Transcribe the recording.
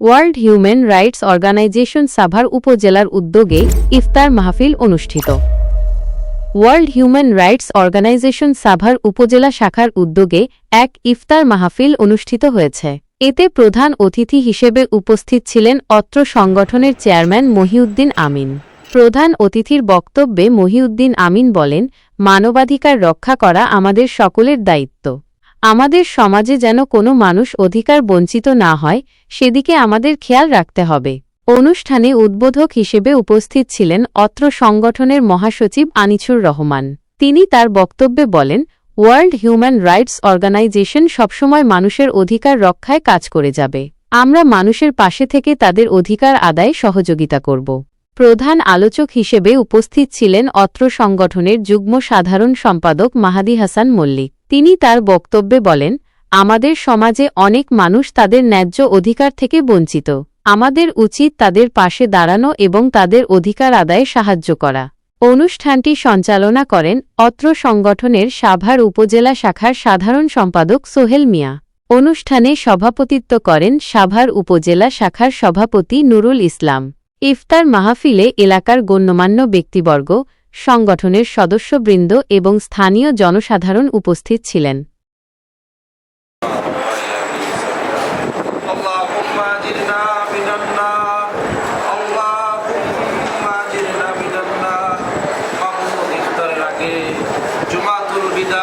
World human rights organisation Savar উপজেলার উদ্যোগে ইফতার মাহফিল অনুষ্ঠিত। World human rights organisation Savar উপজেলা শাখার উদ্যোগে এক ইফতার মাহফিল অনুষ্ঠিত হয়েছে। এতে প্রধান অতিথি হিসেবে উপস্থিত ছিলেন অত্র সংগঠনের চেয়ারম্যান মহিউদ্দিন আমিন। প্রধান অতিথির বক্তব্যে মহিউদ্দিন আমিন বলেন, মানবাধিকার রক্ষা করা আমাদের সকলের দায়িত্ব। আমাদের সমাজে যেন কোনো মানুষ অধিকার বঞ্চিত না হয়, সেদিকে আমাদের খেয়াল রাখতে হবে। অনুষ্ঠানে উদ্বোধক হিসেবে উপস্থিত ছিলেন অত্র সংগঠনের মহাসচিব আনিছুর রহমান। তিনি তার বক্তব্যে বলেন, ওয়ার্ল্ড হিউম্যান রাইটস অর্গানাইজেশন সবসময় মানুষের অধিকার রক্ষায় কাজ করে যাবে। আমরা মানুষের পাশে থেকে তাদের অধিকার আদায়ে সহযোগিতা করব। প্রধান আলোচক হিসেবে উপস্থিত ছিলেন অত্র সংগঠনের যুগ্ম সাধারণ সম্পাদক মাহাদি হাসান মল্লিক। তিনি তার বক্তব্যে বলেন, আমাদের সমাজে অনেক মানুষ তাদের ন্যায্য অধিকার থেকে বঞ্চিত। আমাদের উচিত তাদের পাশে দাঁড়ানো এবং তাদের অধিকার আদায়ে সাহায্য করা। অনুষ্ঠানটি সঞ্চালনা করেন অত্র সংগঠনের সাভার উপজেলা শাখার সাধারণ সম্পাদক সোহেল মিয়া। অনুষ্ঠানে সভাপতিত্ব করেন সাভার উপজেলা শাখার সভাপতি নুরুল ইসলাম। ইফতার মাহফিলে এলাকার গণ্যমান্য ব্যক্তিবর্গ সংগঠনের সদস্যবৃন্দ এবং স্থানীয় জনসাধারণ উপস্থিত ছিলেন। জুমাতুল বিদা